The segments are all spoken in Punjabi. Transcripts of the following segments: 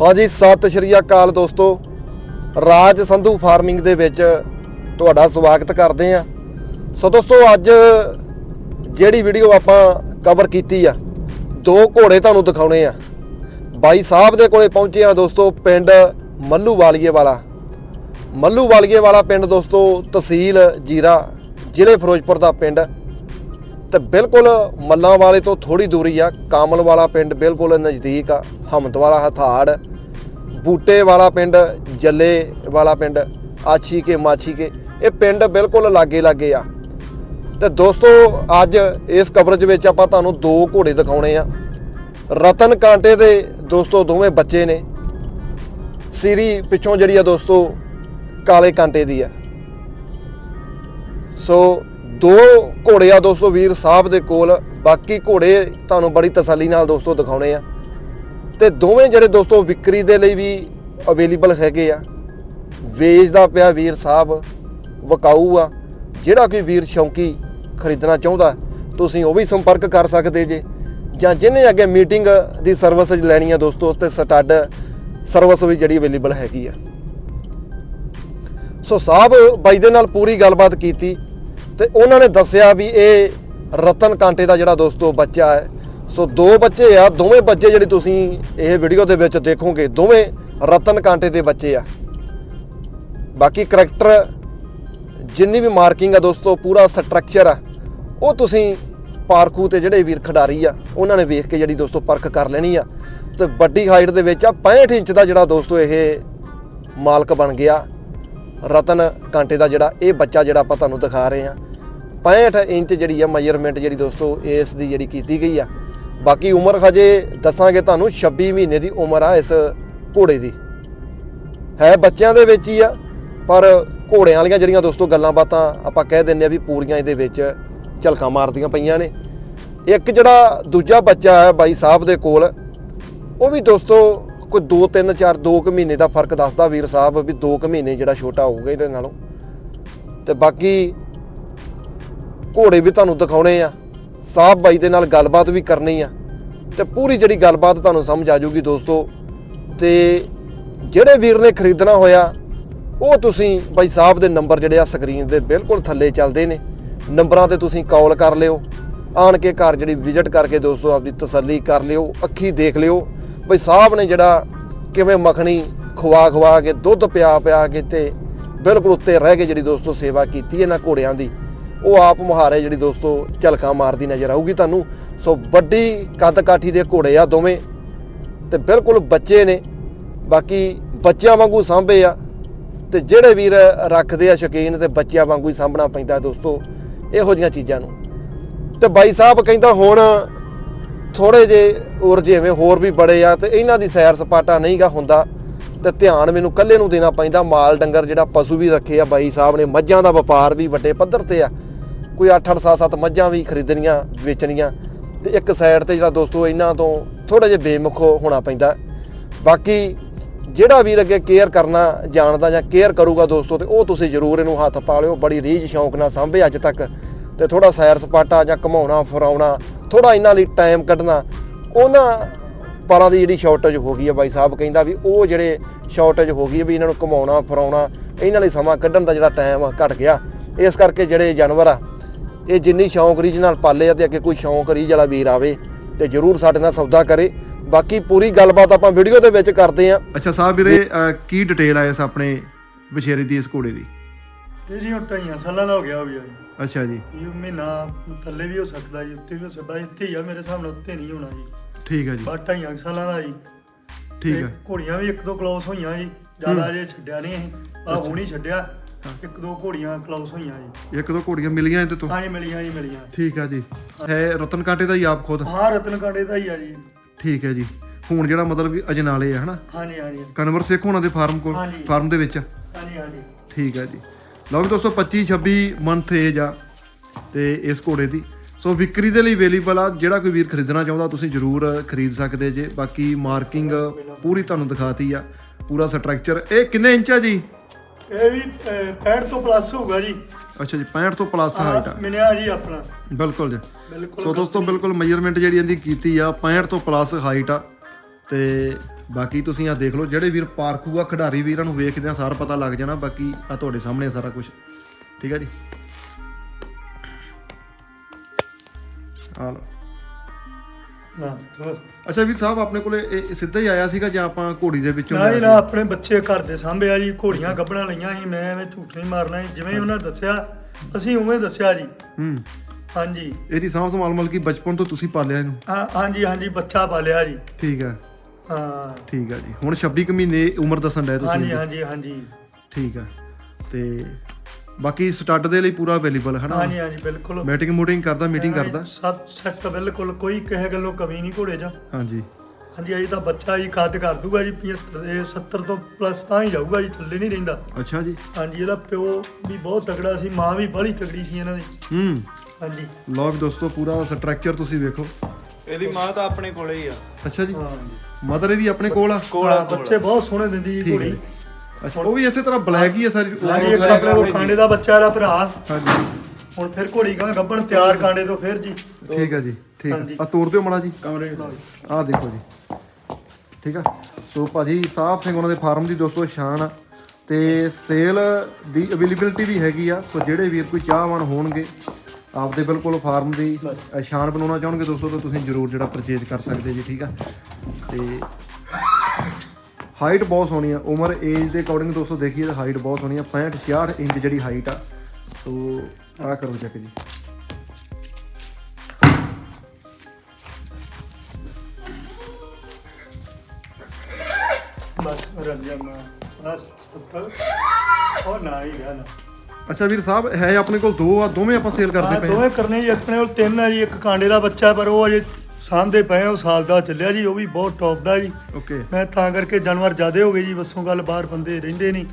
ਹਾਂਜੀ ਸਤਿ ਸ਼੍ਰੀ ਅਕਾਲ ਦੋਸਤੋ। ਰਾਜ ਸੰਧੂ ਫਾਰਮਿੰਗ ਦੇ ਵਿੱਚ ਤੁਹਾਡਾ ਸਵਾਗਤ ਕਰਦੇ ਆ ਸੋ ਦੋਸਤੋ, ਅੱਜ ਜਿਹੜੀ ਵੀਡੀਓ ਆਪਾਂ ਕਵਰ ਕੀਤੀ ਆ, ਦੋ ਘੋੜੇ ਤੁਹਾਨੂੰ ਦਿਖਾਉਣੇ ਆ। ਬਾਈ ਸਾਹਿਬ ਦੇ ਕੋਲੇ ਪਹੁੰਚੇ ਆ ਦੋਸਤੋ, ਪਿੰਡ ਮੱਲੂ ਵਾਲੀਏ ਵਾਲਾ ਮੱਲੂ ਵਾਲੀਏ ਵਾਲਾ ਪਿੰਡ ਦੋਸਤੋ, ਤਹਿਸੀਲ ਜੀਰਾ, ਜ਼ਿਲ੍ਹੇ ਫਿਰੋਜ਼ਪੁਰ ਦਾ ਪਿੰਡ। ਤੇ ਬਿਲਕੁਲ ਮੱਲਾਂ ਵਾਲੇ ਤੋਂ ਥੋੜੀ ਦੂਰੀ ਆ। ਕਾਮਲ ਵਾਲਾ ਪਿੰਡ ਬਿਲਕੁਲ ਨਜ਼ਦੀਕ ਆ ਹਮਦ ਵਾਲਾ ਹਥਾੜ। ਬੂਟੇ ਵਾਲਾ ਪਿੰਡ, ਜੱਲੇ ਵਾਲਾ ਪਿੰਡ, ਆਛੀ ਕੇ ਮਾਛੀ ਕੇ। ਇਹ ਪਿੰਡ ਬਿਲਕੁਲ ਲਾਗੇ ਲਾਗੇ ਆ। ਤੇ ਦੋਸਤੋ, ਅੱਜ ਇਸ ਕਵਰੇਜ ਵਿੱਚ ਆਪਾਂ ਤੁਹਾਨੂੰ ਦੋ ਘੋੜੇ ਦਿਖਾਉਣੇ ਆ। ਰਤਨ ਕਾਂਟੇ ਦੇ ਦੋਸਤੋ, ਦੋਵੇਂ ਬੱਚੇ ਨੇ। ਸੀਰੀ ਪਿੱਛੋਂ ਜਿਹੜੀ ਆ ਦੋਸਤੋ, ਕਾਲੇ ਕਾਂਟੇ ਦੀ ਆ। ਸੋ ਦੋ ਘੋੜੇ ਆ ਦੋਸਤੋ ਵੀਰ ਸਾਹਿਬ ਦੇ ਕੋਲ, ਬਾਕੀ ਘੋੜੇ ਤੁਹਾਨੂੰ ਬੜੀ ਤਸੱਲੀ ਨਾਲ ਦੋਸਤੋ ਦਿਖਾਉਣੇ ਆ। ਤੇ ਦੋਵੇਂ ਜਿਹੜੇ ਦੋਸਤੋ ਵਿਕਰੀ ਦੇ ਲਈ ਵੀ ਅਵੇਲੇਬਲ ਹੈਗੇ ਆ। ਵੇਚਦਾ ਪਿਆ ਵੀਰ ਸਾਹਿਬ, ਵਕਾਊ ਆ। ਜਿਹੜਾ ਕੋਈ ਵੀਰ ਸ਼ੌਂਕੀ ਖਰੀਦਣਾ ਚਾਹੁੰਦਾ, ਤੁਸੀਂ ਉਹ ਵੀ ਸੰਪਰਕ ਕਰ ਸਕਦੇ ਜੇ। ਜਾਂ ਜਿਹਨੇ ਅੱਗੇ ਮੀਟਿੰਗ ਦੀ ਸਰਵਿਸ ਲੈਣੀ ਆ ਦੋਸਤੋ, ਉਸ ਤੇ ਸਟੱਡ ਸਰਵਿਸ ਵੀ ਜਿਹੜੀ ਅਵੇਲੇਬਲ ਹੈਗੀ ਆ। ਸੋ ਸਾਹਿਬ ਬਾਈ ਦੇ ਨਾਲ ਪੂਰੀ ਗੱਲਬਾਤ ਕੀਤੀ। ਤੇ ਉਹਨਾਂ ਨੇ ਦੱਸਿਆ ਵੀ ਇਹ ਰਤਨ ਕਾਂਟੇ ਦਾ ਜਿਹੜਾ ਦੋਸਤੋ ਬੱਚਾ ਹੈ। ਸੋ ਦੋ ਬੱਚੇ ਆ, ਦੋਵੇਂ ਬੱਚੇ ਜਿਹੜੇ ਤੁਸੀਂ ਇਹ ਵੀਡੀਓ ਦੇ ਵਿੱਚ ਦੇਖੋਗੇ, ਦੋਵੇਂ ਰਤਨ ਕਾਂਟੇ ਦੇ ਬੱਚੇ ਆ। ਬਾਕੀ ਕਰੈਕਟਰ ਜਿੰਨੀ ਵੀ ਮਾਰਕਿੰਗ ਆ ਦੋਸਤੋ, ਪੂਰਾ ਸਟਰਕਚਰ ਆ, ਉਹ ਤੁਸੀਂ ਪਾਰਕੂ ਤੇ ਜਿਹੜੇ ਵੀਰ ਖਿਡਾਰੀ ਆ, ਉਹਨਾਂ ਨੇ ਵੇਖ ਕੇ ਜਿਹੜੀ ਦੋਸਤੋ ਪਰਖ ਕਰ ਲੈਣੀ ਆ। ਤੇ ਵੱਡੀ ਹਾਈਟ ਦੇ ਵਿੱਚ ਆ 65 ਇੰਚ ਦਾ ਜਿਹੜਾ ਦੋਸਤੋ ਇਹ ਮਾਲਕ ਬਣ ਗਿਆ। ਰਤਨ ਕਾਂਟੇ ਦਾ ਜਿਹੜਾ ਇਹ ਬੱਚਾ ਜਿਹੜਾ ਆਪਾਂ ਤੁਹਾਨੂੰ ਦਿਖਾ ਰਹੇ ਹਾਂ। 65 ਇੰਚ ਜਿਹੜੀ ਆ ਮੈਜ਼ਰਮੈਂਟ ਜਿਹੜੀ ਦੋਸਤੋ, ਇਸ ਦੀ ਜਿਹੜੀ ਕੀਤੀ ਗਈ ਆ। ਬਾਕੀ ਉਮਰ ਹਜੇ ਦੱਸਾਂਗੇ ਤੁਹਾਨੂੰ 26 ਮਹੀਨੇ ਦੀ ਉਮਰ ਆ ਇਸ ਘੋੜੇ ਦੀ। ਹੈ ਬੱਚਿਆਂ ਦੇ ਵਿੱਚ ਹੀ ਆ, ਪਰ ਘੋੜਿਆਂ ਵਾਲੀਆਂ ਜਿਹੜੀਆਂ ਦੋਸਤੋ ਗੱਲਾਂ ਬਾਤਾਂ ਆਪਾਂ ਕਹਿ ਦਿੰਨੇ ਆ ਵੀ ਪੂਰੀਆਂ ਇਹਦੇ ਵਿੱਚ ਝਲਕਾਂ ਮਾਰਦੀਆਂ ਪਈਆਂ ਨੇ। ਇੱਕ ਜਿਹੜਾ ਦੂਜਾ ਬੱਚਾ ਹੈ ਬਾਈ ਸਾਹਿਬ ਦੇ ਕੋਲ, ਉਹ ਵੀ ਦੋਸਤੋ ਕੋਈ 2 3 4 2 ਕੁ ਮਹੀਨੇ ਦਾ ਫ਼ਰਕ ਦੱਸਦਾ ਵੀਰ ਸਾਹਿਬ ਵੀ 2 ਕੁ ਮਹੀਨੇ ਜਿਹੜਾ ਛੋਟਾ ਹੋਊਗਾ ਇਹਦੇ ਨਾਲੋਂ। ਤੇ ਬਾਕੀ ਘੋੜੇ ਵੀ ਤੁਹਾਨੂੰ ਦਿਖਾਉਣੇ ਆ। ਸਾਹਿਬ ਬਾਈ ਦੇ ਨਾਲ ਗੱਲਬਾਤ ਵੀ ਕਰਨੀ ਆ। ਤੇ ਪੂਰੀ ਜਿਹੜੀ ਗੱਲਬਾਤ ਤੁਹਾਨੂੰ ਸਮਝ ਆ ਜਾਊਗੀ ਦੋਸਤੋ। ਤੇ ਜਿਹੜੇ ਵੀਰ ਨੇ ਖਰੀਦਣਾ ਹੋਇਆ, ਉਹ ਤੁਸੀਂ ਬਾਈ ਸਾਹਿਬ ਦੇ ਨੰਬਰ ਜਿਹੜੇ ਆ ਸਕਰੀਨ ਦੇ ਬਿਲਕੁਲ ਥੱਲੇ ਚੱਲਦੇ ਨੇ। ਨੰਬਰਾਂ ਤੇ ਤੁਸੀਂ ਕਾਲ ਕਰ ਲਿਓ। ਆਣ ਕੇ ਘਰ ਜਿਹੜੀ ਵਿਜ਼ਿਟ ਕਰਕੇ ਦੋਸਤੋ ਆਪਦੀ ਤਸੱਲੀ ਕਰ ਲਿਓ, ਅੱਖੀ ਦੇਖ ਲਿਓ। ਬਈ ਸਾਹਿਬ ਨੇ ਜਿਹੜਾ ਕਿਵੇਂ ਮੱਖਣੀ ਖਵਾ ਖਵਾ ਕੇ, ਦੁੱਧ ਪਿਆ ਪਿਆ ਕੇ ਤੇ ਬਿਲਕੁਲ ਉੱਤੇ ਰਹਿ ਕੇ ਜਿਹੜੀ ਦੋਸਤੋ ਸੇਵਾ ਕੀਤੀ ਇਹਨਾਂ ਘੋੜਿਆਂ ਦੀ, ਉਹ ਆਪ ਮੁਹਾਰੇ ਜਿਹੜੀ ਦੋਸਤੋ ਝਲਕਾਂ ਮਾਰਦੀ ਨਜ਼ਰ ਆਊਗੀ ਤੁਹਾਨੂੰ। ਸੋ ਵੱਡੀ ਕੱਦ ਕਾਠੀ ਦੇ ਘੋੜੇ ਆ ਦੋਵੇਂ ਤੇ ਬਿਲਕੁਲ ਬੱਚੇ ਨੇ, ਬਾਕੀ ਬੱਚਿਆਂ ਵਾਂਗੂ ਸਾਂਭੇ ਆ ਤੇ ਜਿਹੜੇ ਵੀਰ ਰੱਖਦੇ ਆ ਸ਼ੌਕੀਨ ਤੇ ਬੱਚਿਆਂ ਵਾਂਗੂ ਹੀ ਸਾਂਭਣਾ ਪੈਂਦਾ ਦੋਸਤੋ, ਇਹੋ ਜੀਆਂ ਚੀਜ਼ਾਂ ਨੂੰ। ਤੇ ਬਾਈ ਸਾਹਿਬ ਕਹਿੰਦਾ ਹੁਣ ਥੋੜੇ ਜੇ ਔਰ ਜਿਵੇਂ ਹੋਰ ਵੀ ਬੜੇ ਆ ਤੇ ਇਹਨਾਂ ਦੀ ਸੈਰ ਸਪਾਟਾ ਨਹੀਂਗਾ ਹੁੰਦਾ ਤੇ ਧਿਆਨ ਮੈਨੂੰ ਇਕੱਲੇ ਨੂੰ ਦੇਣਾ ਪੈਂਦਾ। ਮਾਲ ਡੰਗਰ ਜਿਹੜਾ ਪਸ਼ੂ ਵੀ ਰੱਖੇ ਆ ਬਾਈ ਸਾਹਿਬ ਨੇ, ਮੱਝਾਂ ਦਾ ਵਪਾਰ ਵੀ ਵੱਡੇ ਪੱਧਰ ਤੇ ਆ। ਕੋਈ 8-8 7-7 ਮੱਝਾਂ ਵੀ ਖਰੀਦਣੀਆਂ, ਵੇਚਣੀਆਂ ਤੇ ਇੱਕ ਸਾਈਡ ਤੇ ਜਿਹੜਾ ਦੋਸਤੋ ਇਹਨਾਂ ਤੋਂ ਥੋੜਾ ਜਿਹਾ ਬੇਮੁਖ ਹੋਣਾ ਪੈਂਦਾ। ਬਾਕੀ ਜਿਹੜਾ ਵੀਰ ਅੱਗੇ ਕੇਅਰ ਕਰਨਾ ਜਾਣਦਾ ਜਾਂ ਕੇਅਰ ਕਰੂਗਾ ਦੋਸਤੋ ਤੇ ਉਹ ਤੁਸੀਂ ਜ਼ਰੂਰ ਇਹਨੂੰ ਹੱਥ ਪਾ ਲਿਓ। ਬੜੀ ਰੀਝ ਸ਼ੌਂਕ ਨਾਲ ਸਾਂਭੇ ਅੱਜ ਤੱਕ। ਤੇ ਥੋੜਾ ਸੈਰ ਸਪਾਟਾ ਜਾਂ ਘਮਾਉਣਾ ਫਰਾਉਣਾ ਥੋੜਾ ਇਹਨਾਂ ਲਈ ਟਾਈਮ ਕੱਢਣਾ ਉਹਨਾਂ ਪਰਾਂ ਦੀ ਜਿਹੜੀ ਸ਼ਾਰਟੇਜ ਹੋ ਗਈ ਹੈ ਬਾਈ ਸਾਹਿਬ ਕਹਿੰਦਾ ਵੀ ਉਹ ਜਿਹੜੇ ਸ਼ਾਰਟੇਜ ਹੋ ਗਈ ਹੈ ਵੀ ਇਹਨਾਂ ਨੂੰ ਘਮਾਉਣਾ ਫਰਾਉਣਾ ਇਹਨਾਂ ਲਈ ਸਮਾਂ ਕੱਢਣ ਦਾ ਜਿਹੜਾ ਟਾਈਮ ਘਟ ਗਿਆ। ਇਸ ਕਰਕੇ ਜਿਹੜੇ ਜਾਨਵਰ ਆ ਇਹ ਜਿੰਨੀ ਸ਼ੌਂਕ ਰੀਝ ਨਾਲ ਪਾਲੇ ਆ ਤੇ ਅੱਗੇ ਕੋਈ ਸ਼ੌਂਕ ਰੀਝ ਵਾਲਾ ਵੀਰ ਆਵੇ ਤੇ ਜਰੂਰ ਸਾਡੇ ਨਾਲ ਸੌਦਾ ਕਰੇ। ਬਾਕੀ ਪੂਰੀ ਗੱਲਬਾਤ ਆਪਾਂ ਵੀਡੀਓ ਦੇ ਵਿੱਚ ਕਰਦੇ ਆ ਅੱਛਾ ਸਾਹਿਬ ਵੀਰੇ ਕੀ ਡਿਟੇਲ ਆ ਇਸ ਆਪਣੇ ਵਿਸ਼ੇਰੇ ਦੀ ਇਸ ਘੋੜੇ ਦੀ? ਇਹ ਜੀ ਹੁਣ ਢਾਈਆਂ ਸਾਲਾਂ ਦਾ ਹੋ ਗਿਆ ਵੀ ਆ। ਅੱਛਾ ਜੀ। ਇਹ ਮਹੀਨਾ ਥੱਲੇ ਵੀ ਹੋ ਸਕਦਾ ਜੀ ਉੱਤੇ ਵੀ ਹੋ ਸਕਦਾ ਇੱਥੇ ਹੀ ਆ ਮੇਰੇ ਨਾਲ ਉੱਤੇ ਨਹੀਂ ਹੋਣਾ ਜੀ। ਠੀਕ ਆ ਜੀ। ਬਸ ਢਾਈਆਂ ਕੁ ਸਾਲਾਂ ਦਾ ਜੀ। ਠੀਕ ਤੇ ਆ। ਘੋੜੀਆਂ ਵੀ ਇੱਕ ਦੋ ਕਲੋਸ ਹੋਈਆਂ ਜੀ ਜ਼ਿਆਦਾ ਜੇ ਛੱਡਿਆ ਨਹੀਂ ਅਸੀਂ ਆ ਹੁਣੀ ਛੱਡਿਆ ਇੱਕ ਦੋ ਘੋੜੀਆਂ ਕਲੋਸ ਹੋਈਆਂ ਜੀ। ਇੱਕ ਦੋ ਘੋੜੀਆਂ ਮਿਲੀਆਂ ਇਹਦੇ ਤੋਂ? ਹਾਂਜੀ ਮਿਲੀਆਂ ਜੀ ਮਿਲੀਆਂ। ਠੀਕ ਆ ਜੀ। ਹੈ ਰਤਨ ਕਾਂਟੇ ਦਾ ਹੀ ਆਪ ਖੁਦ? ਹਾਂ ਰਤਨ ਕਾਂਡੇ ਦਾ ਹੀ ਆ ਜੀ। ਠੀਕ ਹੈ ਜੀ। ਹੁਣ ਜਿਹੜਾ ਮਤਲਬ ਕਿ ਅਜਨਾਲੇ ਆ ਹਨਾ? ਹਾਂਜੀ ਹਾਂਜੀ ਕਨਵਰ ਸਿੱਖ ਹੋਣਾ ਦੇ ਫਾਰਮ ਕੋਲ ਹਾਂਜੀ। ਫਾਰਮ ਦੇ ਵਿੱਚ? ਹਾਂਜੀ ਹਾਂਜੀ ਠੀਕ ਹੈ ਜੀ। ਲਓ ਵੀ ਦੋਸਤੋ 25 26 ਮੰਥ ਏਜ ਆ ਤੇ ਇਸ ਘੋੜੇ ਦੀ। ਸੋ ਵਿਕਰੀ ਦੇ ਲਈ ਅਵੇਲੇਬਲ ਆ ਜਿਹੜਾ ਕੋਈ ਵੀਰ ਖਰੀਦਣਾ ਚਾਹੁੰਦਾ ਤੁਸੀਂ ਜਰੂਰ ਖਰੀਦ ਸਕਦੇ ਜੇ। ਬਾਕੀ ਮਾਰਕਿੰਗ ਪੂਰੀ ਤੁਹਾਨੂੰ ਦਿਖਾਤੀ ਆ ਪੂਰਾ ਸਟਰਕਚਰ ਇਹ ਕਿੰਨੇ ਇੰਚ ਆ ਜੀ? ਇਹ ਵੀ ਅਹ, 65 ਤੋਂ ਪਲੱਸ ਹੋਊਗਾ ਜੀ। ਅੱਛਾ ਜੀ 65 ਤੋਂ ਪਲੱਸ ਹਾਈਟ ਆ। ਮਿਲਿਆ ਜੀ ਆਪਣਾ। ਬਿਲਕੁਲ ਜੀ। ਬਿਲਕੁਲ ਸੋ ਦੋਸਤੋ ਬਿਲਕੁਲ। ਮੈਜ਼ਰਮੈਂਟ ਜਿਹੜੀ ਇਹਦੀ ਕੀਤੀ ਆ 65 ਤੋਂ ਪਲੱਸ ਹਾਈਟ ਆ ਤੇ ਬਾਕੀ ਤੁਸੀਂ ਆ ਦੇਖ ਲਓ ਜਿਹੜੇ ਵੀਰ ਪਾਰਖੂ ਆ ਖਿਡਾਰੀ ਵੀਰਾਂ ਨੂੰ ਵੇਖਦੇ ਆ ਸਾਰਾ ਪਤਾ ਲੱਗ ਜਾਣਾ ਬਾਕੀ ਆ ਤੁਹਾਡੇ ਸਾਹਮਣੇ ਆ ਸਾਰਾ ਕੁਝ ਠੀਕ ਆ ਜੀ? ਆ ਲਓ। ਅੱਛਾ ਵੀਰ ਸਾਹਿਬ ਆਪਣੇ ਕੋਲੇ ਇਹ ਸਿੱਧਾ ਹੀ ਆਇਆ ਸੀਗਾ ਜਾਂ ਆਪਾਂ ਘੋੜੀ ਦੇ ਵਿੱਚੋਂ ਨਾ ਲਿਆ ਜੀ ਸੀ? ਨਾ ਆਪਣੇ ਬੱਚੇ ਘਰ ਦੇ ਸਾਂਭਿਆ ਜੀ ਘੋੜੀਆਂ ਗੱਬਣਾ ਲਈਆਂ ਸੀ ਮੈਂ ਐਵੇਂ ਝੂਠ ਨਹੀਂ ਮਾਰਨਾ ਜੀ ਜਿਵੇਂ ਉਹਨਾਂ ਦੱਸਿਆ ਅਸੀਂ ਉਵੇਂ ਦੱਸਿਆ ਜੀ। ਹੂੰ। ਹਾਂਜੀ। ਇਹਦੀ ਸਾਂਭ ਸੰਭਾਲ ਮਤਲਬ ਕਿ ਬਚਪਨ ਤੋਂ ਤੁਸੀਂ ਪਾਲਿਆ ਇਹਨੂੰ? ਹਾਂ ਹਾਂਜੀ ਹਾਂਜੀ ਬੱਚਾ ਪਾਲਿਆ ਜੀ। ਠੀਕ ਹੈ ਹਾਂ। ਠੀਕ ਹੈ ਜੀ। ਹੁਣ 26 ਕੁ ਮਹੀਨੇ ਉਮਰ ਦੱਸਣ ਡਏ ਤੁਸੀਂ ਹਾਂਜੀ ਇਹਦੀ। ਹਾਂਜੀ ਹਾਂਜੀ। ਠੀਕ ਹੈ ਤੇ ਬਾਕੀ ਸਟੱਡ ਦੇ ਲਈ ਪੂਰਾ ਅਵੇਲੇਬਲ ਹੈ ਨਾ ਹਾਂਜੀ ਹਾਂਜੀ ਬਿਲਕੁਲ। ਮੀਟਿੰਗ ਮੂਟਿੰਗ ਕਰਦਾ ਮੀਟਿੰਗ ਕਰਦਾ। ਸਭ ਸੈੱਟ ਬਿਲਕੁਲ ਕੋਈ ਕਿਸੇ ਗੱਲੋਂ ਕਮੀ ਨਹੀਂ ਘੋੜੇ 'ਚ। ਹਾਂਜੀ। ਹਾਂਜੀ ਅਜੇ ਤਾਂ ਬੱਚਾ ਜੀ ਕੱਦ ਕਰ ਦੂਗਾ ਜੀ 75 ਇਹ 70 ਤੋਂ ਪਲੱਸ ਤਾਂ ਹੀ ਜਾਊਗਾ ਜੀ ਥੱਲੇ ਨਹੀਂ ਰਹਿੰਦਾ। ਅੱਛਾ ਜੀ। ਹਾਂਜੀ ਇਹਦਾ ਪਿਓ ਵੀ ਬਹੁਤ ਤਗੜਾ ਸੀ ਮਾਂ ਵੀ ਬੜੀ ਤਗੜੀ ਸੀ ਇਹਨਾਂ ਦੀ। ਹੂੰ। ਹਾਂਜੀ। ਵੀ ਦੋਸਤੋ ਪੂਰਾ ਸਟਰਕਚਰ ਤੁਸੀਂ ਵੇਖੋ। ਇਹਦੀ ਮਾਂ ਤਾਂ ਆਪਣੇ ਕੋਲੇ ਹੀ ਆ। ਅੱਛਾ ਜੀ। ਹਾਂ। ਮਦਰ ਇਹਦੀ ਆਪਣੇ ਕੋਲ ਆ। ਕੋਲਾ ਬੱਚੇ ਬਹੁਤ ਸੋਹਣੇ ਦਿੰਦੀ ਜੀ ਠੀਕ ਹੈ ਘੋੜੀ ਜੀ। ਅੱਛਾ ਉਹ ਵੀ ਇਸੇ ਤਰ੍ਹਾਂ ਬਲੈਕ ਹੀ ਹੈ ਸਾਰੀ। ਹਾਂਜੀ ਇੱਕ ਆਪਣੇ ਕੋਲ ਕਾਂਡੇ ਦਾ ਬੱਚਾ ਦਾ ਭਰਾ। ਹਾਂਜੀ। ਹੁਣ ਫਿਰ ਘੋੜੀ ਗਾਂ ਗੱਬਣ ਤਿਆਰ ਕਾਂਡੇ ਤੋਂ ਫਿਰ ਜੀ। ਠੀਕ ਹੈ ਜੀ ਠੀਕ ਹੈ। ਆ ਤੋੜ ਦਿਓ ਮੜਾ ਜੀ। ਕਮਰੇ ਆਹ ਦੇਖੋ ਜੀ। ਠੀਕ ਆ। ਸੋ ਭਾਜੀ ਸਾਹਿਬ ਸਿੰਘ ਉਹਨਾਂ ਦੇ ਫਾਰਮ ਦੀ ਦੋਸਤੋ ਸ਼ਾਨ ਆ। ਤੇ ਸੇਲ ਦੀ ਅਵੇਲੇਬਿਲਟੀ ਵੀ ਹੈਗੀ ਆ। ਸੋ ਜਿਹੜੇ ਵੀਰ ਕੋਈ ਚਾਹਵਾਨ ਹੋਣਗੇ ਆਪਦੇ ਬਿਲਕੁਲ ਫਾਰਮ ਦੀ ਅ, ਸ਼ਾਨ ਬਣਾਉਣਾ ਚਾਹਣਗੇ ਦੋਸਤੋ ਤਾਂ ਤੁਸੀਂ ਜਰੂਰ ਜਿਹੜਾ ਪਰਚੇਜ ਕਰ ਸਕਦੇ ਜੀ ਠੀਕ ਆ? ਤੇ ਹਾਈਟ ਬਹੁਤ ਸੋਹਣੀ ਆ। ਉਮਰ ਏਜ ਦੇ ਅਕੋਰਡਿੰਗ ਦੋਸਤੋ ਦੇਖੀਏ ਤਾਂ ਹਾਈਟ ਬਹੁਤ ਸੋਹਣੀ ਆ। 65 66 ਇੰਚ ਜਿਹੜੀ ਹਾਈਟ ਆ ਸੋ ਆ ਕਰੋ ਚੈੱਕ ਜੀ। ਬਸ ਰੱਜਿਆ ਮਾਂ ਬਸ ਪੁੱਤਰ ਉਹ ਨਾ ਹੀ ਗਿਆ ਨਾ ਅੱਛਾ ਵੀਰ ਸਾਹਿਬ ਹੈ ਆਪਣੇ ਕੋਲ ਦੋ ਆ ਦੋਵੇਂ ਆਪਾਂ ਸੇਲ ਕਰਦੇ ਪਏ ਆ ਦੋਵੇਂ ਕਰਨੇ ਜੀ ਆਪਣੇ ਕੋਲ ਤਿੰਨ ਆ ਜੀ ਇੱਕ ਕਾਂਡੇ ਦਾ ਬੱਚਾ ਪਰ ਉਹ ਅਜੇ ਸਾਂਭਦੇ ਪਏ ਉਹ ਸਾਲ ਦਾ ਚੱਲਿਆ ਜੀ ਉਹ ਵੀ ਬਹੁਤ ਟੌਪ ਦਾ ਜੀ। ਓਕੇ ਮੈਂ ਤਾਂ ਕਰਕੇ ਜਾਨਵਰ ਜ਼ਿਆਦੇ ਹੋ ਗਏ ਜੀ ਬੱਸੋਂ ਗੱਲ ਬਾਹਰ ਬੰਦੇ ਰਹਿੰਦੇ ਨਹੀਂ।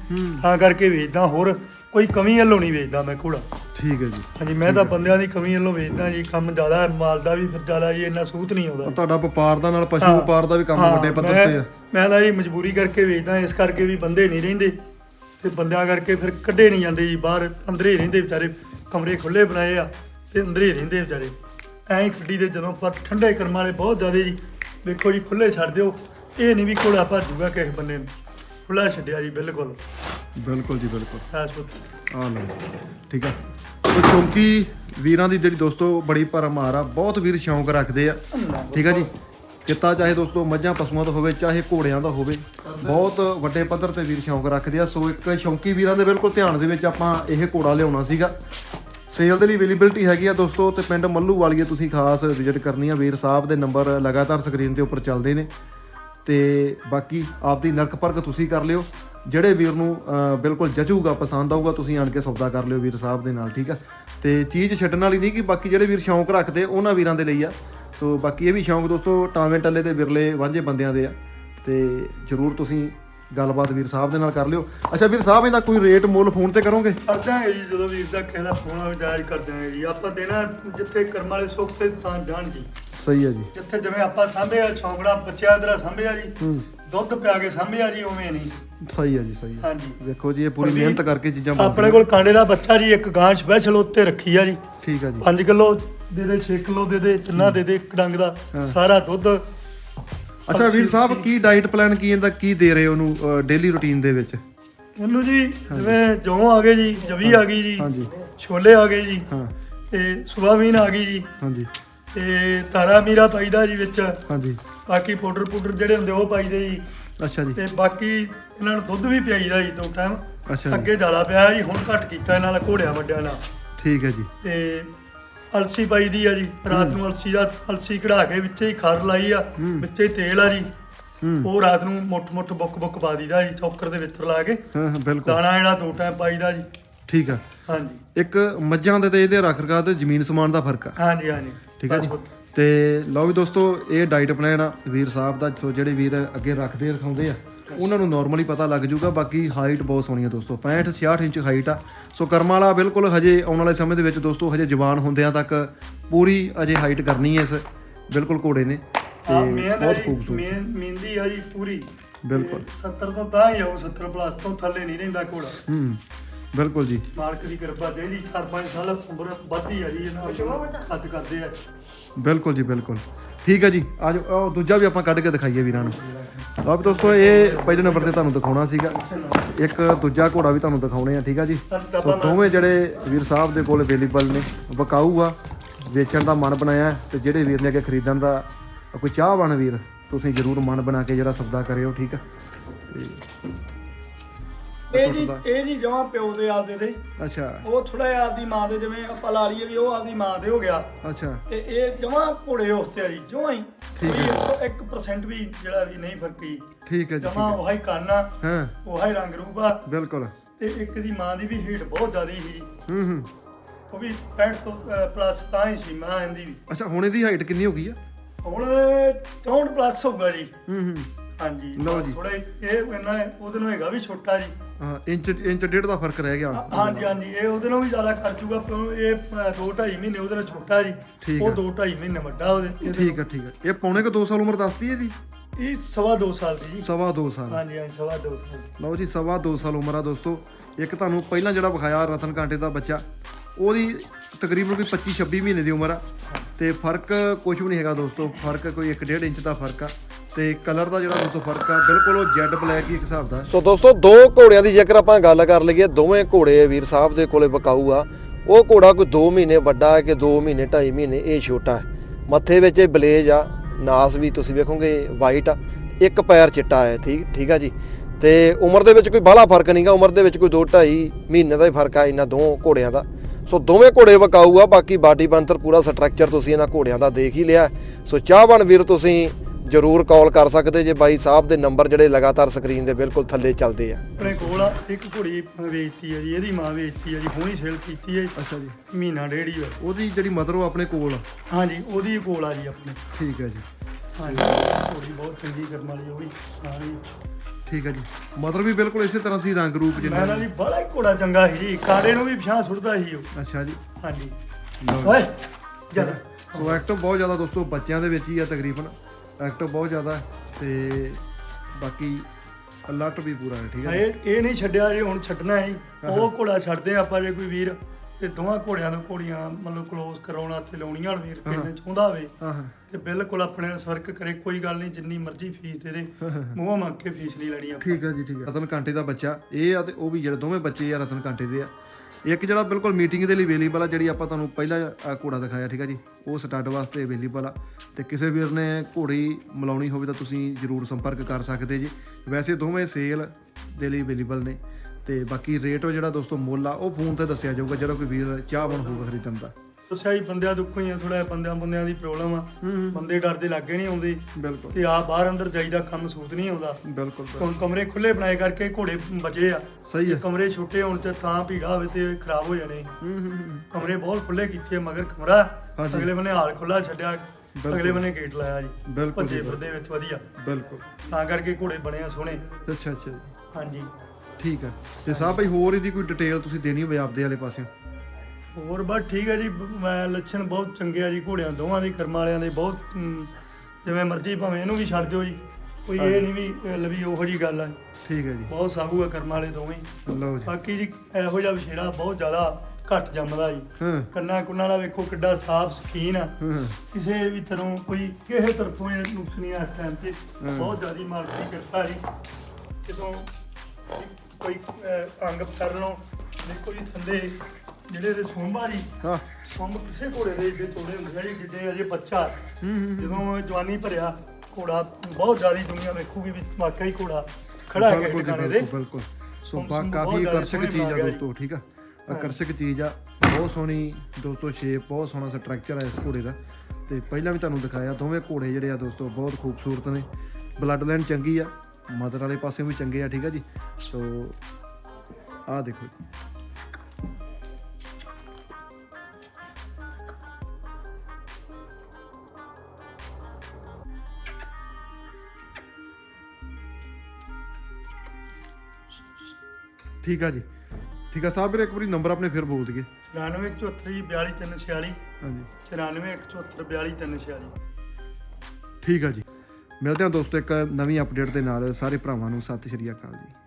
ਤਾਂ ਕਰਕੇ ਵੇਚਦਾ ਹੋਰ ਕੋਈ ਕਮੀ ਵੱਲੋਂ ਨਹੀਂ ਵੇਚਦਾ ਮੈਂ ਘੋੜਾ। ਠੀਕ ਹੈ ਜੀ। ਹਾਂਜੀ ਮੈਂ ਤਾਂ ਬੰਦਿਆਂ ਦੀ ਕਮੀ ਵੱਲੋਂ ਵੇਚਦਾ ਜੀ ਕੰਮ ਜ਼ਿਆਦਾ ਹੈ ਮਾਲ ਦਾ ਵੀ ਫਿਰ ਜ਼ਿਆਦਾ ਜੀ ਇੰਨਾ ਸੂਤ ਨਹੀਂ ਆਉਂਦਾ। ਤੁਹਾਡਾ ਵਪਾਰ ਦਾ ਨਾਲ ਪਸ਼ੂ। ਵਪਾਰ ਦਾ ਵੀ ਕੰਮ ਵੱਡੇ ਪੱਧਰ ਤੇ ਆ। ਮੈਂ ਤਾਂ ਜੀ ਮਜਬੂਰੀ ਕਰਕੇ ਵੇਚਦਾ ਇਸ ਕਰਕੇ ਵੀ ਬੰਦੇ ਨਹੀਂ ਰਹਿੰਦੇ। ਤੇ ਬੰਦਿਆਂ ਕਰਕੇ ਫਿਰ ਕੱਢੇ ਨਹੀਂ ਜਾਂਦੇ ਜੀ ਬਾਹਰ ਅੰਦਰੇ ਹੀ ਰਹਿੰਦੇ ਵਿਚਾਰੇ ਕਮਰੇ ਖੁੱਲੇ ਬਣਾਏ ਆ ਤੇ ਅੰਦਰੇ ਹੀ ਰਹਿੰਦੇ ਵਿਚਾਰੇ। ਐਂ ਖੱਡੀ ਦੇ ਜਦੋਂ ਪਰ ਠੰਡੇ ਕਰਮ ਵਾਲੇ ਬਹੁਤ ਜ਼ਿਆਦੇ ਜੀ ਵੇਖੋ ਜੀ ਖੁੱਲੇ ਛੱਡ ਦਿਓ ਇਹ ਨਹੀਂ ਵੀ ਘੋੜਾ ਭੱਜੂਗਾ ਕਿਸੇ ਬੰਨੇ ਨੂੰ। ਖੁੱਲਾ ਛੱਡਿਆ ਜੀ ਬਿਲਕੁਲ। ਬਿਲਕੁਲ ਜੀ ਬਿਲਕੁਲ। ਐਸ ਪੁੱਤ। ਆ ਲਓ ਠੀਕ ਆ। ਉਹ ਸ਼ੌਂਕੀ ਵੀਰਾਂ ਦੀ ਜਿਹੜੀ ਦੋਸਤੋ ਬੜੀ ਭਰਮਾਰ ਆ ਬਹੁਤ ਵੀਰ ਸ਼ੌਂਕ ਰੱਖਦੇ ਆ। ਠੀਕ ਆ ਜੀ। ਕਿੱਤਾ ਚਾਹੇ ਦੋਸਤੋ ਮੱਝਾਂ ਪਸ਼ੂਆਂ ਦਾ ਹੋਵੇ, ਚਾਹੇ ਘੋੜਿਆਂ ਦਾ ਹੋਵੇ, ਬਹੁਤ ਵੱਡੇ ਪੱਧਰ ਤੇ ਵੀਰ ਸ਼ੌਂਕ ਰੱਖਦੇ ਆ। ਸੋ ਇੱਕ ਸ਼ੌਂਕੀ ਵੀਰਾਂ ਦੇ ਬਿਲਕੁਲ ਧਿਆਨ ਦੇ ਵਿੱਚ ਆਪਾਂ ਇਹ ਘੋੜਾ ਲਿਆਉਣਾ ਸੀਗਾ। ਸੇਲ ਦੇ ਲਈ ਅਵੇਲੇਬਿਲਟੀ ਹੈਗੀ ਆ ਦੋਸਤੋ ਤੇ ਪਿੰਡ ਮੱਲੂ ਵਾਲੀਏ ਤੁਸੀਂ ਖਾਸ ਵਿਜ਼ਿਟ ਕਰਨੀ ਆ। ਵੀਰ ਸਾਹਿਬ ਦੇ ਨੰਬਰ ਲਗਾਤਾਰ ਸਕਰੀਨ ਦੇ ਉੱਪਰ ਚੱਲਦੇ ਨੇ। ਤੇ ਬਾਕੀ ਆਪਦੀ ਨਰਕ ਪਰਖ ਤੁਸੀਂ ਕਰ ਲਿਓ। ਜਿਹੜੇ ਵੀਰ ਨੂੰ ਬਿਲਕੁਲ ਜਚੂਗਾ, ਪਸੰਦ ਆਊਗਾ, ਤੁਸੀਂ ਆਣ ਕੇ ਸੌਦਾ ਕਰ ਲਿਓ ਵੀਰ ਸਾਹਿਬ ਦੇ ਨਾਲ, ਠੀਕ ਆ? ਤੇ ਚੀਜ਼ ਛੱਡਣ ਵਾਲੀ ਨਹੀਂ ਕਿ ਬਾਕੀ ਜਿਹੜੇ ਵੀਰ ਸ਼ੌਂਕ ਰੱਖਦੇ, ਉਹਨਾਂ ਵੀਰਾਂ ਦੇ ਲਈ ਆ। ਸੋ ਬਾਕੀ ਇਹ ਵੀ ਸ਼ੌਂਕ ਦੋਸਤੋ ਟਾਵੇਂ ਟੱਲੇ ਦੇ ਵਿਰਲੇ ਵਾਂਝੇ ਬੰਦਿਆਂ ਦੇ ਆ। ਤੇ ਜਰੂਰ ਤੁਸੀਂ ਗੱਲਬਾਤ ਵੀਰ ਸਾਹਿਬ ਦੇ ਨਾਲ ਕਰ ਲਿਓ। ਅੱਛਾ ਵੀਰ ਸਾਹਿਬ ਇਹਦਾ ਕੋਈ ਰੇਟ ਮੁੱਲ ਫੋਨ ਤੇ ਕਰੋਗੇ? ਕਰ ਦਿਆਂਗੇ ਜੀ ਜਦੋਂ ਵੀਰ ਦਾ ਕਿਸੇ ਦਾ ਫੋਨ ਜਾਇਜ਼ ਕਰ ਦਿਆਂਗੇ ਜੀ। ਆਪਾਂ ਦੇਣਾ ਜਿੱਥੇ ਕਰਮ ਵਾਲੇ ਸੁੱਖ ਤੇ ਤਾਂ ਜਾਣ ਜੀ। ਸਹੀ ਹੈ ਜੀ। ਜਿੱਥੇ ਜਿਵੇਂ ਆਪਾਂ ਸਾਂਭਿਆ ਛੌਂਕੜਾ ਬੱਚਿਆਂ ਦਾ ਸਾਂਭਿਆ ਜੀ। ਦੁੱਧ ਪਿਆ ਕੇ ਸਾਂਭਿਆ ਜੀ ਉਵੇਂ ਨਹੀਂ। ਸਹੀ ਹੈ ਜੀ ਸਹੀ ਹੈ। ਹਾਂਜੀ। ਦੇਖੋ ਜੀ ਇਹ ਪੂਰੀ ਮਿਹਨਤ ਕਰਕੇ ਚੀਜ਼ਾਂ ਆਪਣੇ ਕੋਲ ਕਾਂਡੇ ਦਾ ਬੱਚਾ ਜੀ ਇੱਕ ਗਾਂ ਸਪੈਸ਼ਲ ਉੱਤੇ ਰੱਖੀ ਆ ਜੀ। ਠੀਕ ਹੈ ਜੀ। 5 ਕਿਲੋ ਦੇ ਦੇ 6 ਕਿਲੋ ਦੇ ਦੇ ਚੰਨਾ ਦੇ ਦੇ ਇੱਕ ਡੰਗ ਦਾ ਸਾਰਾ ਦੁੱਧ। ਅੱਛਾ ਵੀਰ ਸਾਹਿਬ ਕੀ ਡਾਈਟ ਪਲਾਨ ਕੀ ਇਹਦਾ ਕੀ ਦੇ ਰਹੇ ਉਹਨੂੰ ਡੇਲੀ ਰੁਟੀਨ ਦੇ ਵਿੱਚ? ਇਹਨੂੰ ਜੀ ਜਿਵੇਂ ਜੌਂ ਆ ਗਏ ਜੀ ਜਵੀ ਆ ਗਈ ਜੀ ਹਾਂਜੀ। ਛੋਲੇ ਆ ਗਏ ਜੀ ਹਾਂ। ਤੇ ਸੁਆਬੀਨ ਆ ਗਈ ਜੀ ਹਾਂਜੀ। ਤੇ ਤਾਰਾ ਮੀਰਾ ਪਾਈਦਾ ਜੀ ਵਿੱਚ। ਹਾਂਜੀ। ਬਾਕੀ ਪਾਊਡਰ ਪਾਊਡਰ ਜਿਹੜੇ ਹੁੰਦੇ ਉਹ ਪਾਈਦੇ ਜੀ। ਅੱਛਾ ਜੀ। ਤੇ ਬਾਕੀ ਇਹਨਾਂ ਨੂੰ ਦੁੱਧ ਵੀ ਪਿਆਈਦਾ ਜੀ ਦੋ ਟਾਈਮ ਅੱਛਾ ਅੱਗੇ ਜ਼ਿਆਦਾ ਪਿਆ ਜੀ ਹੁਣ ਘੱਟ ਕੀਤਾ ਇਹਨਾਂ ਨਾਲ ਘੋੜਿਆਂ ਵੱਡਿਆਂ ਨਾਲ। ਠੀਕ ਹੈ ਜੀ। ਤੇ ਅਲਸੀ ਪਾਈਦੀ ਆ ਜੀ ਰਾਤ ਨੂੰ ਅਲਸੀ ਦਾ ਅਲਸੀ ਕਢਾ ਕੇ ਵਿੱਚੇ ਹੀ ਖਰ ਲਾਈ ਆ ਵਿੱਚੇ ਹੀ ਤੇਲ ਆ ਜੀ। ਉਹ ਰਾਤ ਨੂੰ ਮੁੱਠ ਮੁੱਠ ਬੁੱਕ ਬੁੱਕ ਪਾ ਦੀਦਾ ਜੀ ਚੌਕਰ ਦੇ ਵਿੱਚ ਲਾ ਕੇ। ਹਾਂ ਹਾਂ ਬਿਲਕੁਲ। ਦਾਣਾ ਜਿਹੜਾ ਦੋ ਟਾਈਮ ਪਾਈਦਾ ਜੀ। ਠੀਕ ਆ। ਹਾਂਜੀ। ਇੱਕ ਮੱਝਾਂ ਦੇ ਤੇ ਇਹਦੇ ਰੱਖ ਰਖਾ ਤੇ ਜ਼ਮੀਨ ਸਮਾਨ ਦਾ ਫ਼ਰਕ ਆ। ਹਾਂਜੀ ਹਾਂਜੀ। ਠੀਕ ਆ ਜੀ। ਤੇ ਲਓ ਵੀ ਦੋਸਤੋ ਇਹ ਡਾਈਟ ਪਲਾਨ ਆ ਵੀਰ ਸਾਹਿਬ ਦਾ ਸੋ ਜਿਹੜੇ ਵੀਰ ਅੱਗੇ ਰੱਖਦੇ ਰਖਾਉਂਦੇ ਆ। ਉਹਨਾਂ ਨੂੰ ਨਾਰਮਲੀ ਪਤਾ ਲੱਗ ਜਾਊਗਾ ਬਾਕੀ ਹਾਈਟ ਬਹੁਤ ਸੋਹਣੀ ਆ ਦੋਸਤੋ। 65 66 ਇੰਚ ਹਾਈਟ ਆ। ਸੋ ਕਰਮ ਵਾਲਾ ਬਿਲਕੁਲ ਹਜੇ ਆਉਣ ਵਾਲੇ ਸਮੇਂ ਦੇ ਵਿੱਚ ਦੋਸਤੋ ਹਜੇ ਜਵਾਨ ਹੁੰਦਿਆਂ ਤੱਕ ਪੂਰੀ ਅਜੇ ਹਾਈਟ ਕਰਨੀ ਹੈ ਇਸ। ਬਿਲਕੁਲ ਘੋੜੇ ਨੇ। ਤੇ ਹਾਂ ਬਹੁਤ ਖੂਬਸੂਰਤ। ਮਹਿੰਦੀ ਆ ਜੀ ਪੂਰੀ। ਬਿਲਕੁਲ। ਤੇ 70 ਤੋਂ ਤਾਂ ਹੀ ਆਉ 70 ਪਲੱਸ ਤੋਂ ਥੱਲੇ ਨਹੀਂ ਰਹਿੰਦਾ ਘੋੜਾ। ਹੂੰ ਬਿਲਕੁਲ ਜੀ। ਮਾਲਕ ਦੀ ਕਿਰਪਾ ਜਿਹੜੀ 4-5 ਸਾਲ ਉਮਰ ਵੱਧਦੀ ਆ ਜੀ ਇਹਨਾਂ ਕੱਦ ਕਰਦੇ ਆ। ਬਿਲਕੁਲ ਜੀ ਬਿਲਕੁਲ। ਠੀਕ ਹੈ ਜੀ ਆਜੋ ਉਹ ਦੂਜਾ ਵੀ ਆਪਾਂ ਕੱਢ ਕੇ ਦਿਖਾਈਏ ਵੀਰਾਂ ਨੂੰ। ਲਓ ਵੀ ਦੋਸਤੋ ਇਹ ਪਹਿਲੇ ਨੰਬਰ ਤੇ ਤੁਹਾਨੂੰ ਦਿਖਾਉਣਾ ਸੀਗਾ। ਇੱਕ ਦੂਜਾ ਘੋੜਾ ਵੀ ਤੁਹਾਨੂੰ ਦਿਖਾਉਣੇ ਆ ਠੀਕ ਆ ਜੀ? ਸੋ ਦੋਵੇਂ ਜਿਹੜੇ ਵੀਰ ਸਾਹਿਬ ਦੇ ਕੋਲ ਅਵੇਲੇਬਲ ਨੇ ਵਿਕਾਊ ਆ ਵੇਚਣ ਦਾ ਮਨ ਬਣਾਇਆ ਤੇ ਜਿਹੜੇ ਵੀਰ ਨੇ ਅੱਗੇ ਖਰੀਦਣ ਦਾ ਕੋਈ ਚਾਹਵਾਨ ਵੀਰ ਤੁਸੀਂ ਜਰੂਰ ਮਨ ਬਣਾ ਕੇ ਜਿਹੜਾ ਸੌਦਾ ਕਰਿਓ ਠੀਕ ਆ? ਇਹ ਜੀ ਇਹ ਜੀ ਜਮਾ ਪਿਓ ਦੇ ਆਪਦੇ ਦੇ ਅੱਛਾ। ਉਹ ਥੋੜਾ ਜਿਹਾ ਆਪਦੀ ਮਾਂ ਦੇ ਜਿਵੇਂ ਆਪਾਂ ਲਾ ਲਈਏ ਵੀ ਉਹ ਆਪਦੀ ਮਾਂ ਦੇ ਹੋ ਗਿਆ। ਅੱਛਾ। ਤੇ ਇਹ ਜਮਾ ਘੋੜੇ ਉਸ ਤੇ ਆ ਜੀ ਜਮਾ ਹੀ। ਕੋਈ 1% ਵੀ ਜਿਹੜਾ ਵੀ ਨਹੀਂ ਫਰਕੀ ਠੀਕ ਹੈ ਜੀ ਜਮਾ ਠੀਕ ਉਹ ਹੀ ਕਾਨਾ ਹੈ ਹਾਂ। ਉਹ ਹੀ ਰੰਗ ਰੂਪ ਆ। ਬਿਲਕੁਲ। ਤੇ ਇੱਕ ਦੀ ਮਾਂ ਦੀ ਵੀ ਹੀਟ ਬਹੁਤ ਜ਼ਿਆਦੀ ਸੀ। ਹੂੰ ਹੂੰ। ਉਹ ਵੀ 65 ਤੋਂ ਪਲੱਸ ਤਾਂ ਹੀ ਸੀ ਮਾਂ ਇਹਦੀ ਵੀ। ਅੱਛਾ ਹੁਣ ਇਹਦੀ ਹਾਈਟ ਕਿੰਨੀ ਹੋ ਗਈ ਆ? ਹੁਣ 64 ਪਲੱਸ ਹੋਊਗਾ ਜੀ। ਹੂੰ ਹੂੰ। ਹਾਂਜੀ। ਲਓ ਜੀ। ਥੋੜਾ ਇਹ ਇਹਨਾਂ ਉਹਦੇ ਨੂੰ ਹੈਗਾ ਵੀ ਛੋਟਾ ਜੀ। ਹਾਂ ਇੰਚ ਇੰਚ ਡੇਢ ਦਾ ਫ਼ਰਕ ਰਹਿ ਗਿਆ। ਹਾਂਜੀ ਹਾਂਜੀ। ਇਹ ਉਹਦੇ ਨਾਲੋਂ ਵੀ ਜ਼ਿਆਦਾ ਕਰ ਚੁੱਕਾ ਪਰ ਇਹ 2.5 ਮਹੀਨੇ ਉਹਦੇ ਨਾਲ ਛੋਟਾ ਜੀ। ਠੀਕ ਉਹ ਆ। 2.5 ਮਹੀਨੇ ਵੱਡਾ ਉਹਦੇ ਇਹਦੇ ਠੀਕ ਹੈ ਠੀਕ ਹੈ ਇਹ ਪੌਣੇ ਕੁ 2 ਸਾਲ ਉਮਰ ਦੱਸਦੀ ਹੈ ਜੀ? ਨਾਲੋਂ। ਇਹ ਸਵਾ 2 ਸਾਲ ਦੀ ਜੀ। ਸਵਾ 2 ਸਾਲ। ਹਾਂਜੀ ਹਾਂਜੀ ਸਵਾ 2 ਸਾਲ। ਲਓ ਜੀ ਸਵਾ 2 ਸਾਲ ਉਮਰ ਆ ਦੋਸਤੋ। ਇੱਕ ਤੁਹਾਨੂੰ ਪਹਿਲਾਂ ਜਿਹੜਾ ਵਿਖਾਇਆ ਰਤਨ ਕਾਂਟੇ ਦਾ ਬੱਚਾ ਉਹਦੀ ਤਕਰੀਬਨ ਕੋਈ 25 26 ਮਹੀਨੇ ਦੀ ਉਮਰ ਆ। ਤੇ ਫ਼ਰਕ ਕੁਝ ਵੀ ਨਹੀਂ ਹੈਗਾ ਦੋਸਤੋ। ਫ਼ਰਕ ਕੋਈ 1.5 ਇੰਚ ਦਾ ਫ਼ਰਕ ਆ। ਤੇ ਕਲਰ ਦਾ ਜਿਹੜਾ ਦੋਸਤੋ ਫ਼ਰਕ ਆ, ਬਿਲਕੁਲ ਉਹ ਜੈਡ ਬਲੈਕ ਹੀ ਇੱਕ ਹਿਸਾਬ ਦਾ। ਸੋ ਦੋਸਤੋ, ਦੋ ਘੋੜਿਆਂ ਦੀ ਜੇਕਰ ਆਪਾਂ ਗੱਲ ਕਰ ਲਈਏ, ਦੋਵੇਂ ਘੋੜੇ ਵੀਰ ਸਾਹਿਬ ਦੇ ਕੋਲੇ ਬਕਾਊ ਆ। ਉਹ ਘੋੜਾ ਕੋਈ 2 ਮਹੀਨੇ ਵੱਡਾ ਹੈ ਕਿ 2 ਮਹੀਨੇ 2.5 ਮਹੀਨੇ, ਇਹ ਛੋਟਾ ਹੈ। ਮੱਥੇ ਵਿੱਚ ਇਹ ਬਲੇਜ ਆ, ਨਾਸ ਵੀ ਤੁਸੀਂ ਵੇਖੋਗੇ ਵਾਈਟ ਆ। ਇੱਕ ਪੈਰ ਚਿੱਟਾ ਹੈ, ਠੀਕ ਠੀਕ ਆ ਜੀ। ਤੇ ਉਮਰ ਦੇ ਵਿੱਚ ਕੋਈ ਬਾਹਲਾ ਫ਼ਰਕ ਨਹੀਂਗਾ ਉਮਰ ਦੇ ਵਿੱਚ ਕੋਈ 2 2.5 ਮਹੀਨੇ ਦਾ ਹੀ ਫ਼ਰਕ ਆ ਇਹਨਾਂ ਦੋ ਘੋੜਿਆਂ ਦਾ। ਸੋ ਦੋਵੇਂ ਘੋੜੇ ਵਕਾਊ ਆ, ਬਾਕੀ ਬਾਡੀ ਬੰਤਰ ਪੂਰਾ ਸਟਰਕਚਰ ਤੁਸੀਂ ਇਹਨਾਂ ਘੋੜਿਆਂ ਦਾ ਦੇਖ ਹੀ ਲਿਆ। ਸੋ ਚਾਹਵਾਨ ਵੀਰ ਤੁਸੀਂ ਜਰੂਰ ਕਾਲ ਕਰ ਸਕਦੇ ਜੇ ਬਾਈ ਸਾਹਿਬ ਦੇ ਨੰਬਰ ਜਿਹੜੇ ਲਗਾਤਾਰ ਸਕਰੀਨ ਦੇ ਬਿਲਕੁਲ ਥੱਲੇ ਚੱਲਦੇ ਆ। ਆਪਣੇ ਕੋਲ ਆ ਇੱਕ ਘੋੜੀ ਵੇਚਤੀ ਹੈ ਜੀ ਇਹਦੀ ਮਾਂ ਵੇਚਤੀ ਹੈ ਜੀ ਹੁਣੀ ਸੇਲ ਕੀਤੀ ਹੈ ਅੱਛਾ ਜੀ। ਮਹੀਨਾ ਡੇਢ ਹੀ ਹੋਇਆ। ਉਹਦੀ ਜਿਹੜੀ ਮਦਰ ਉਹ ਆਪਣੇ ਕੋਲ ਆ? ਹਾਂਜੀ ਉਹਦੀ ਕੋਲ ਆ ਜੀ ਆਪਣੇ। ਠੀਕ ਹੈ ਜੀ। ਹਾਂਜੀ ਘੋੜੀ ਬਹੁਤ ਚੰਗੀ ਕਰਮ ਵਾਲੀ ਉਹ ਵੀ ਹਾਂ ਜੀ ਠੀਕ ਹੈ ਜੀ। ਮਦਰ ਵੀ ਬਿਲਕੁਲ ਇਸੇ ਤਰ੍ਹਾਂ ਸੀ ਰੰਗ ਰੂਪ ਮੈਂ ਜਿੰਨਾ ਨਾਲ ਜੀ ਬੜਾ ਹੀ ਘੋੜਾ ਚੰਗਾ ਸੀ ਜੀ। ਕਾੜੇ ਨੂੰ ਵੀ ਪਛਾਣ ਸੁੱਟਦਾ ਸੀ ਉਹ। ਅੱਛਾ ਜੀ। ਹਾਂਜੀ। ਲਓ। ਓਏ ਜਦ ਸੋ ਐਕਟਿਵ ਬਹੁਤ ਜ਼ਿਆਦਾ ਦੋਸਤੋ ਬੱਚਿਆਂ ਦੇ ਵਿੱਚ ਹੀ ਆ ਤਕਰੀਬਨ। ਐਕਟਿਵ ਬਹੁਤ ਜ਼ਿਆਦਾ ਹੈ ਤੇ ਬਾਕੀ ਅਲਰਟ ਵੀ ਪੂਰਾ ਹੈ ਠੀਕ ਹੈ? ਇਹ ਇਹ ਨਹੀਂ ਛੱਡਿਆ ਜੀ ਹੁਣ ਛੱਡਣਾ ਹੈ। ਜੀ। ਉਹ ਘੋੜਾ ਛੱਡਦੇ ਆਪਾਂ ਜੇ ਕੋਈ ਵੀਰ ਤੇ ਦੋਵਾਂ ਘੋੜਿਆਂ ਤੋਂ ਘੋੜੀਆਂ ਮਤਲਬ ਕਲੋਜ਼ ਕਰਾਉਣਾ ਤੇ ਲਾਉਣੀਆਂ ਵੀਰ ਕਿਸੇ ਚਾਹੁੰਦਾ ਹੋਵੇ ਹਾਂ ਹਾਂ ਤੇ ਬਿਲਕੁਲ ਆਪਣੇ ਨਾਲ ਸੰਪਰਕ ਕਰੇ ਕੋਈ ਗੱਲ ਨਹੀਂ ਜਿੰਨੀ ਮਰਜ਼ੀ ਫੀਸ ਦੇ ਦੇ ਮੂੰਹ ਮੰਗ ਕੇ ਫੀਸ ਨਹੀਂ ਲੈਣੀ ਆਪਾਂ। ਠੀਕ ਹੈ ਜੀ ਠੀਕ ਹੈ। ਰਤਨ ਕਾਂਟੇ ਦਾ ਬੱਚਾ ਇਹ ਆ ਤੇ ਉਹ ਵੀ ਜਿਹੜੇ ਦੋਵੇਂ ਬੱਚੇ ਆ ਰਤਨ ਕਾਂਟੇ ਦੇ ਆ। ਇੱਕ ਜਿਹੜਾ ਬਿਲਕੁਲ ਮੀਟਿੰਗ ਦੇ ਲਈ ਅਵੇਲੇਬਲ ਆ, ਜਿਹੜੀ ਆਪਾਂ ਤੁਹਾਨੂੰ ਪਹਿਲਾਂ ਘੋੜਾ ਦਿਖਾਇਆ, ਠੀਕ ਆ ਜੀ? ਉਹ ਸਟਾਰਟ ਵਾਸਤੇ ਅਵੇਲੇਬਲ ਆ। ਤੇ ਕਿਸੇ ਵੀਰ ਨੇ ਘੋੜੀ ਮਿਲਾਉਣੀ ਹੋਵੇ ਤਾਂ ਤੁਸੀਂ ਜਰੂਰ ਸੰਪਰਕ ਕਰ ਸਕਦੇ ਜੀ। ਵੈਸੇ ਦੋਵੇਂ ਸੇਲ ਦੇ ਲਈ ਅਵੇਲੇਬਲ ਨੇ। ਤੇ ਬਾਕੀ ਰੇਟ ਉਹ ਜਿਹੜਾ ਦੋਸਤੋ ਮੁੱਲ ਆ, ਉਹ ਫੋਨ ਤੇ ਦੱਸਿਆ ਜਾਊਗਾ, ਜਦੋਂ ਕੋਈ ਵੀਰ ਚਾਹਵਾਨ ਹੋਊਗਾ ਖਰੀਦਣ ਦਾ। ਦੱਸਿਆ ਹੀ ਬੰਦਿਆਂ ਦੁੱਖੋਂ ਹੀ ਆ ਥੋੜਾ ਬੰਦਿਆਂ ਬੰਦਿਆਂ ਦੀ ਪ੍ਰੋਬਲਮ ਆ। ਬੰਦੇ ਡਰਦੇ ਲੱਗੇ ਨਹੀਂ ਆਉਂਦੇ। ਬਿਲਕੁਲ। ਤੇ ਆ ਬਾਹਰ ਅੰਦਰ ਜਾਈਦਾ ਕੰਮ ਸੂਤ ਨਹੀਂ ਆਉਂਦਾ। ਬਿਲਕੁਲ ਹੁਣ ਕਮਰੇ ਖੁੱਲੇ ਬਣਾਏ ਕਰਕੇ ਘੋੜੇ ਬਚੇ ਆ। ਸਹੀ ਹੈ ਕਮਰੇ ਛੋਟੇ ਹੋਣ ਤੇ ਤਾਂ ਭੀੜਾ ਹੋਵੇ ਤੇ ਖਰਾਬ ਹੋ ਜਾਣੇ। ਹੂੰ ਹੂੰ ਹੂੰ। ਕਮਰੇ ਬਹੁਤ ਖੁੱਲੇ ਕੀਤੇ ਆ, ਮਗਰ ਕਮਰਾ। ਅਗਲੇ ਬੰਨੇ ਹਾਲ ਖੁੱਲਾ ਛੱਡਿਆ। ਅਗਲੇ ਬੰਨੇ ਗੇਟ ਲਾਇਆ ਜੀ। ਬਿਲਕੁਲ ਭੱਜੇ ਜੀ, ਫਿਰਦੇ ਵਿੱਚ ਵਧੀਆ। ਬਿਲਕੁਲ। ਤਾਂ ਕਰਕੇ ਘੋੜੇ ਬਣੇ ਆ ਸੋਹਣੇ। ਅੱਛਾ ਅੱਛਾ। ਜੀ। ਹਾਂਜੀ। ਠੀਕ ਹੈ ਤੇ ਸਾਹਿਬ ਭਾਈ ਹੋਰ ਇਹਦੀ ਕੋਈ ਡਿਟੇਲ ਤੁਸੀਂ ਦੇਣੀ ਹੋਵੇ ਆਪਦੇ ਵਾਲੇ ਪਾਸੇ ਹੋਰ ਬਸ ਠੀਕ ਹੈ ਜੀ ਮੈਂ ਲੱਛਣ ਬਹੁਤ ਚੰਗੇ ਆ ਜੀ ਘੋੜਿਆਂ ਦੋਵਾਂ ਦੇ ਕਰਮ ਵਾਲਿਆਂ ਦੇ ਬਹੁਤ ਅਮ, ਜਿਵੇਂ ਮਰਜ਼ੀ ਭਾਵੇਂ ਇਹਨੂੰ ਵੀ ਛੱਡ ਦਿਓ ਜੀ। ਕੋਈ ਇਹ ਨਹੀਂ ਵੀ ਅ, ਲਵੀ ਉਹੋ ਜੀ ਗੱਲ ਆ। ਠੀਕ ਹੈ ਜੀ। ਬਹੁਤ ਸਾਬੂ ਆ ਕਰਮ ਵਾਲੇ ਦੋਵੇਂ। ਹੀ। ਲਓ ਜੀ। ਬਾਕੀ ਜੀ ਇਹੋ ਜਿਹਾ ਵਿਸ਼ੇੜਾ ਬਹੁਤ ਜ਼ਿਆਦਾ ਘੱਟ ਜੰਮਦਾ ਜੀ। ਹਾਂ। ਕੰਨਾ ਕੁੰਨਾ ਦਾ ਵੇਖੋ ਕਿੱਡਾ ਸਾਫ਼ ਸਕੀਨ ਆ। ਹਾਂ। ਕਿਸੇ ਵੀ ਤਰ੍ਹਾਂ ਕੋਈ ਕਿਸੇ ਤਰਫੋਂ ਇਹ ਨੁਕਸ ਨਹੀਂ ਆ ਇਸ ਟਾਈਮ ਤੇ। ਬਹੁਤ ਜ਼ਿਆਦੀ ਮਾਲਕ ਦੀ ਕਿਰਪਾ ਜੀ। ਕਿਤੋਂ ਕੋਈ ਅਹ, ਅੰਗ ਲਓ ਦੇਖੋ ਜੀ ਥੰਦੇ ਜਿਹੜੇ ਇਹਦੇ ਸੁੰਭਾ ਜੀ ਹਾਂ। ਸੁੰਭ ਕਿਸੇ ਘੋੜੇ ਦੇ ਏਡੇ ਤੋੜੇ ਹੁੰਦੇ ਆ ਜੀ ਜਿੱਡੇ ਅਜੇ ਬੱਚਾ ਹੂੰ। ਹੂੰ ਜਦੋਂ ਜਵਾਨੀ ਭਰਿਆ ਘੋੜਾ ਬਹੁਤ ਜ਼ਿਆਦੀ ਦੁਨੀਆ ਵੇਖੂਗੀ ਵੀ ਵਾਕਈ ਹੀ ਘੋੜਾ ਖੜਾ ਹੈ ਬਿਲਕੁਲ ਜੀ, ਦੇ ਬਿਲਕੁਲ ਬਿਲਕੁਲ। ਸੋ ਬਾ ਕਾਫੀ ਬਹੁਤ ਜ਼ਿਆਦਾ ਆਕਰਸ਼ਕ ਸੋਹਣੇ ਚੀਜ਼ ਆ ਦੋਸਤੋ ਠੀਕ ਆ? ਆਕਰਸ਼ਕ ਚੀਜ਼ ਆ। ਬਹੁਤ ਸੋਹਣੀ ਦੋਸਤੋ ਸ਼ੇਪ ਬਹੁਤ ਸੋਹਣਾ ਸਟਰਕਚਰ ਆ ਇਸ ਘੋੜੇ ਦਾ। ਤੇ ਪਹਿਲਾਂ ਵੀ ਤੁਹਾਨੂੰ ਦਿਖਾਇਆ ਦੋਵੇਂ ਘੋੜੇ ਜਿਹੜੇ ਆ ਦੋਸਤੋ ਬਹੁਤ ਖੂਬਸੂਰਤ ਨੇ। ਬਲੱਡ ਲਾਈਨ ਚੰਗੀ ਆ ਮਦਰ ਵਾਲੇ ਪਾਸੇ ਵੀ ਚੰਗੇ ਆ ਠੀਕ ਆ ਜੀ? ਸੋ ਆਹ ਦੇਖੋ। ਜੀ। ਠੀਕ ਆ ਜੀ। ਠੀਕ ਆ ਸਾਹਿਬ ਵੀਰੇ ਇੱਕ ਵਾਰੀ ਨੰਬਰ ਆਪਣੇ ਫਿਰ ਬੋਲ ਦਈਏ। 94 42 346 ਹਾਂਜੀ। 94 42 346 ਠੀਕ ਆ ਜੀ। ਮਿਲਦੇ ਹਾਂ ਦੋਸਤੋ ਇੱਕ ਨਵੀਂ ਅਪਡੇਟ ਦੇ ਨਾਲ। ਸਾਰੇ ਭਰਾਵਾਂ ਨੂੰ ਸਤਿ ਸ਼੍ਰੀ ਅਕਾਲ ਜੀ।